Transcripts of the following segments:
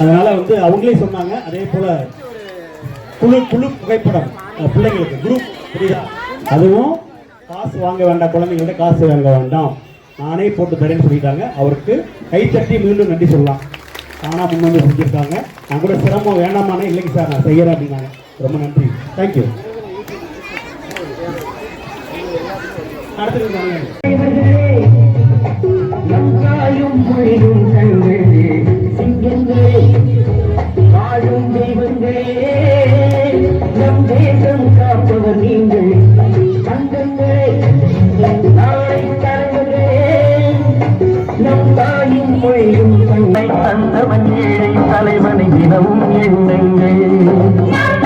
அதனால வந்து அவங்களே சொன்னாங்க அதே போல குழு குழு புகைப்படம் பிள்ளைங்களுக்கு குரூப் புரியுதா? அதுவும் காசு வாங்க வேண்டாம் குழந்தைங்கள்ட்ட காசு வாங்க வேண்டாம். நானே போட்டு தரேன்னு சொல்லிட்டாங்க. அவருக்கு கைத்தட்டி மீண்டும் நன்றி சொல்லலாம். தானாக முன் வந்து செஞ்சுருக்காங்க நான் கூட சிரமம் வேணாமானே இல்லைங்க சார் நான் செய்யறேன் அப்படின்னாங்க. ரொம்ப நன்றி. தேங்க்யூ அடுத்தது பொழியும் மொழியும் தந்தவன் ஏழை தலைவனை தினமும் எண்ணுங்கள்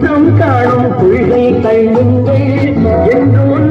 பிறகு குற்றம் காணும் கொள்கை தள்ளுங்கள் என்று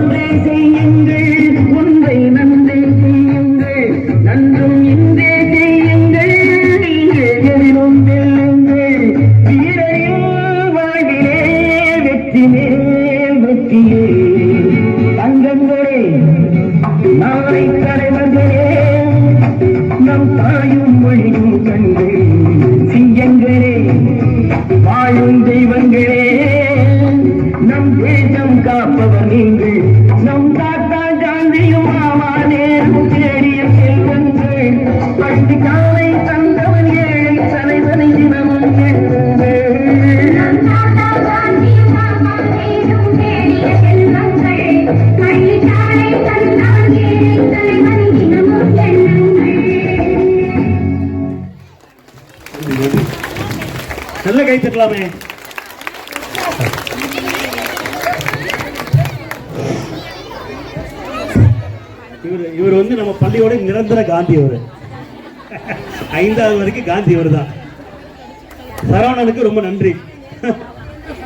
கை தட்டலாமே. இவர் இவர் வந்து நம்ம பள்ளியோட நிரந்தர காந்தி அவர் ஐந்தாவது வரைக்கும் காந்தி இவர் தான். சரவணனுக்கு ரொம்ப நன்றி.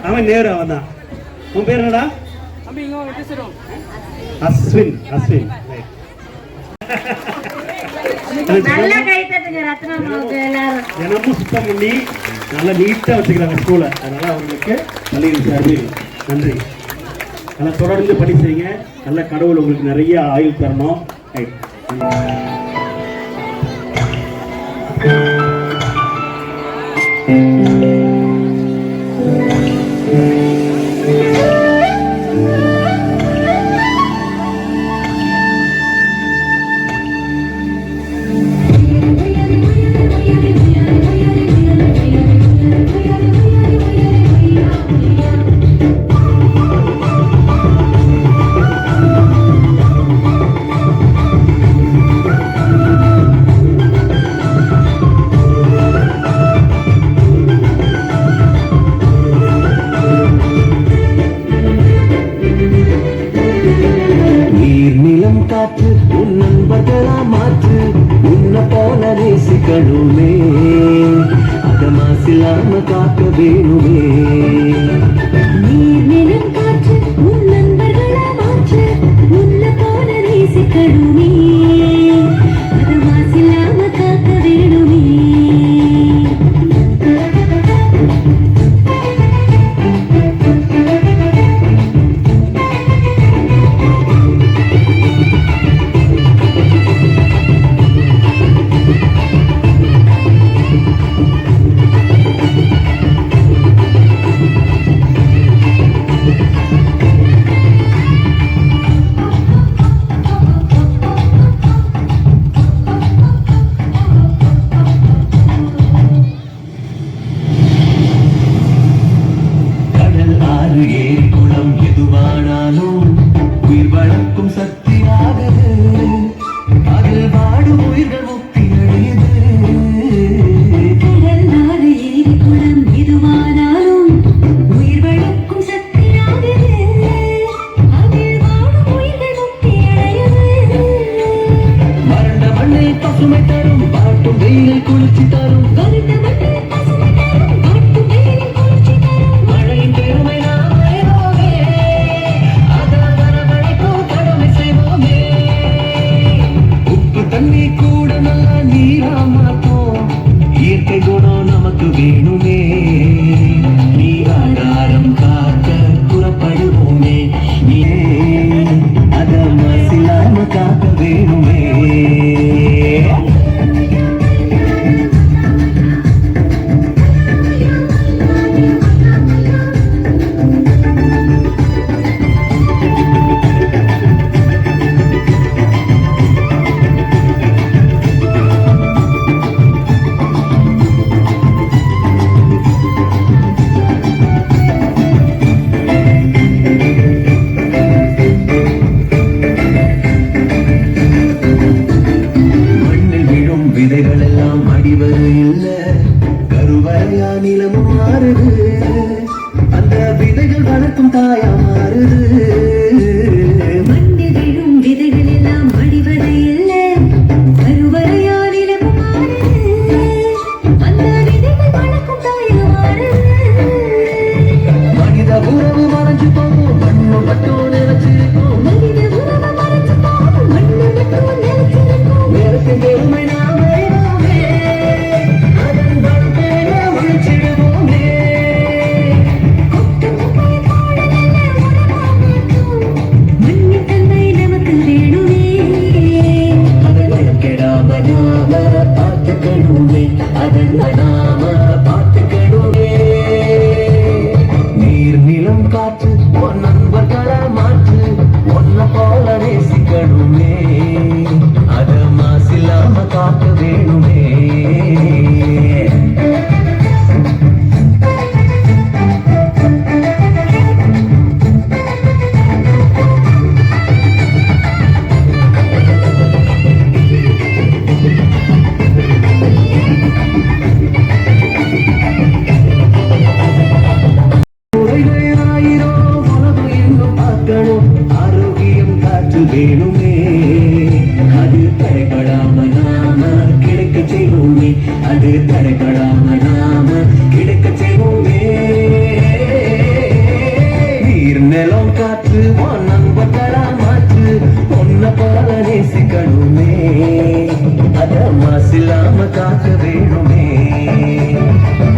அவன் நேரு அவன் தான். உன் பேர் என்னடா? அஸ்வின் அஸ்வின். Right. நல்ல கை தட்டுங்க ரத்னாமாவுக்கு எல்லாரும். தினமும் சுத்தம் பண்ணி நல்லா நீட்டாக வச்சுக்கிறாங்க ஸ்கூலை அதனால் அவங்களுக்கு பள்ளியின் சார்பில் நன்றி நல்லா தொடர்ந்து பணி செய்யுங்க நல்ல கடவுள் உங்களுக்கு நிறைய ஆயுள் தரணும் ரைட். you. காக்க அது தடைபடாம நாம கிடைக்க செய்வோமே. நீர் நிலம் காற்று உன் நண்பர்களா மாற்று ஒன்ன போல நேசிக்கணுமே. அத மாசில்லாம காக்க வேணுமே.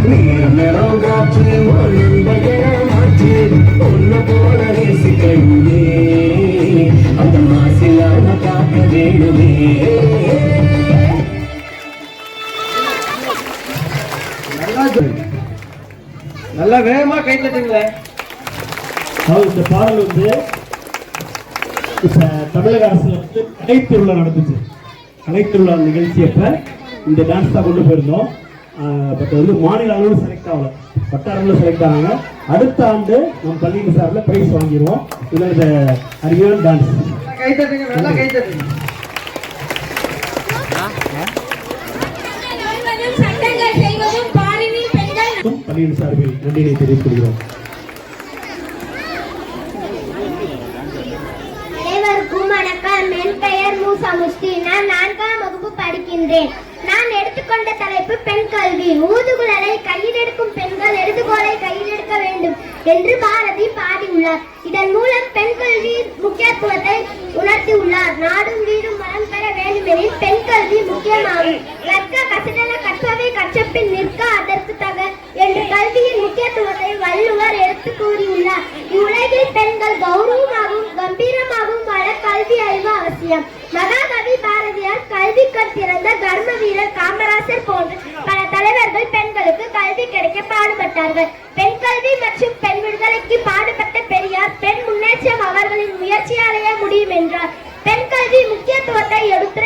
நீர் நிலம் காற்று நண்பர்களா மாற்று ஒன்ன போல நேசிக்கணுமே. மாசில்லாம காக்க வேணுமே. நல்லா வேகமா கை தட்டுங்களேன் இந்த பாடல் வந்து இப்ப தமிழக அரசுல வந்து கலைத்திருவிழா நடந்துச்சு. கலைத்திருவிழா நிகழ்ச்சி அப்ப இந்த டான்ஸ் தான் கொண்டு போயிருந்தோம். பட் வந்து மாநில அளவில் செலக்ட் ஆகல. வட்டார அளவில் செலக்ட் ஆனாங்க. அடுத்த ஆண்டு நம்ம பள்ளியின் சார்பில் பிரைஸ் வாங்கிடுவோம். இதில் இந்த அருமையான டான்ஸ் கை தட்டுங்க நல்லா கை தட்டுங்க. சட்டங்கள் செய்வதும் பள்ளியின் சார்பில் நன்றியை தெரிவித்துக் கொள்கிறோம் நான் நான்காம் வகுப்பு படிக்கின்றேன். நான் எடுத்துக்கொண்ட தலைப்பு பெண் கல்வி. ஊதுகுழலை கையில் எடுக்கும் பெண்கள் எழுதுகோலை கையில் எடுக்க வேண்டும் என்று பாரதி பாடியுள்ளார். இதன் மூலம் பெண் கல்வி முக்கியத்துவத்தை உணர்த்தியுள்ளார். நாடும் வீடும் வளம் பெற வேண்டுமெனில் பெண் கல்வி முக்கியமாகும். கற்க கசடல என்று கல்வியின் முக்கியத்துவத்தை வள்ளுவர் எடுத்து கூறியுள்ளார். இவ்வுலகில் பெண்கள் கௌரவமாகவும் கம்பீரமாகவும் வாழ கல்வி அறிவு அவசியம். மகாகவி பாரதியார் கல்வி கற்பிறந்த கர்ம வீரர் காமராசர் போன்ற பல தலைவர்கள் பெண்களுக்கு கல்வி கிடைக்க பாடுபட்டார்கள். பெண் கல்வி மற்றும் பெண் விடுதலைக்கு பாடுபட்ட பெரியார் பெண் முன்னேற்றம் அவர்களின் முயற்சியாலேயே முடியும் என்றார். பெண் கல்வி முக்கியத்துவத்தை எடுத்து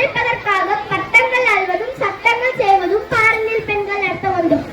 பட்டங்கள் அல்வதும் சட்டங்கள் செய்வதும் பாரணியில் பெண்கள் நடத்த வேண்டும்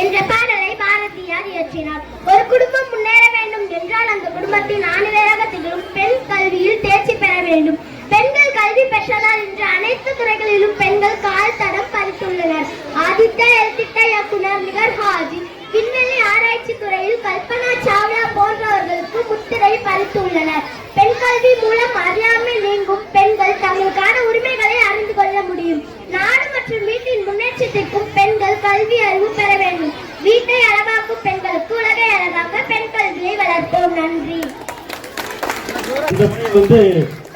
என்ற பாடலை பாரதியார் இயற்றினார் ஒரு குடும்பம் முன்னேற வேண்டும் என்றால் அந்த குடும்பத்தின் ஆணிவேராக திகழும் பெண் கல்வியில் தேர்ச்சி பெற வேண்டும் பெண்கள் கல்வி பெற்றதால் இன்று அனைத்து துறைகளிலும் பெண்கள் கால் தடம் பதித்துள்ளனர் ஆதித்த எழுத்திட்ட இயக்குனர் நிகர் ஹாஜி விண்வெளி ஆராய்ச்சி துறையில் கல்பனா சாவ்லா போன்றவர்களுக்கு முத்திரை பதித்துள்ளனர் பெண் கல்வி மூலம் அறியாமை நீங்கும் பெண்கள் தங்களுக்கான உரிமைகளை அறிந்து கொள்ள முடியும். நாடு மற்றும் வீட்டின் முன்னேற்றத்திற்கும் பெண்கள் கல்வி அறிவு பெற வேண்டும். வீட்டை அளவாக்கும் பெண்களுக்கு உலகை அழகாக பெண் கல்வியை வளர்ப்போம். நன்றி.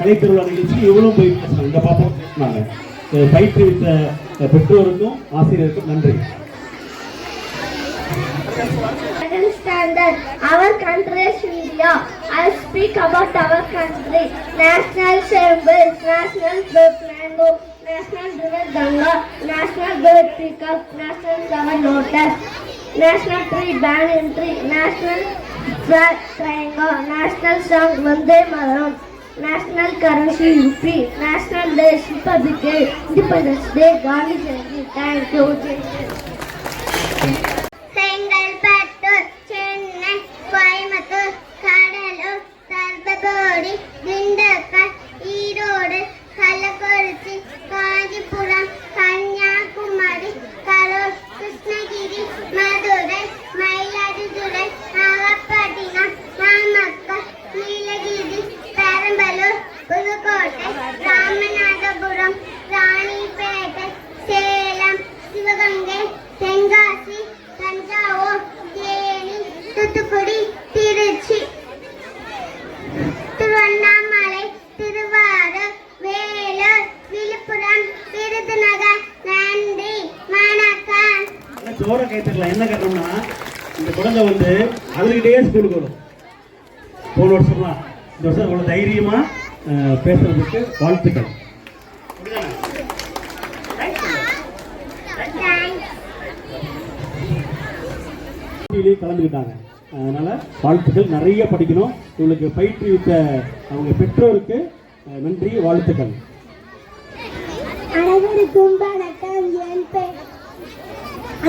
இந்த முறை வந்து கலை திருவிழா நிகழ்ச்சி இவங்களும் போய் பேசுனாங்க இந்த பாப்பாவும் பேசினாங்க அஹ் பயிற்றுவித்த அஹ் பெற்றோருக்கும் ஆசிரியருக்கும் நன்றி Second standard, our country is India. I speak about our country. National symbol, national bird mango, national river Ganga, national bird peacock, national flower lotus, national tree banyan tree, national flag triangle, national song Vande Mataram. National Currency Rupee, National Day Republic Day, Independence Day, Gandhi Jayanti. Thank you. Sengalpattu, Chennai, Coimbatore, Kadalur, Tarpapodi, Dinda ஜோர கேட்டுக்கலாம் என்ன கேட்டோம்னா இந்த குழந்தை வந்து அழுதுகிட்டே ஸ்கூலுக்கு வரும். போன வருஷம்லாம் இந்த வருஷம் அவ்வளோ தைரியமா பேசுறதுக்கு வாழ்த்துக்கள். கலந்துக்கிட்டாங்க. அதனால வாழ்த்துக்கள். நிறைய படிக்கணும். இவங்களுக்கு பயிற்றுவித்த அவங்க பெற்றோருக்கு நன்றி வாழ்த்துக்கள். அனைவருக்கும் வணக்கம். என் பெயர்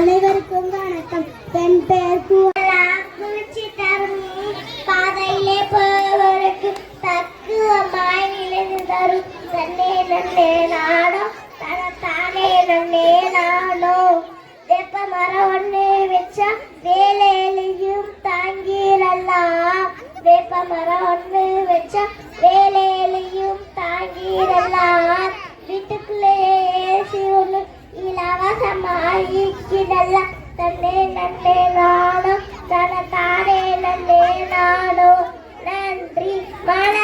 அனைவருக்கும் வணக்கம். என் பெயர் குளிர்ச்சி தரும் பாதையிலே போவதற்கு தக்குவமாய் நிலைந்து தரும். தன்னே நன்னே நாடோ தனத்தானே நன்னே நாடோ வேப்ப மரம் ஒண்ணு வச்சா வேலையிலையும் தாங்கிடலாம். வேப்ப மரம் ஒன்று வச்சா ಕಿಡಲ್ಲ ತನ್ನೇ ನನ್ನೇ ನಾನು ತನ ತಾನೇ ನನ್ನೇ ನಾನು ನನ್ರಿ ಮಾಡ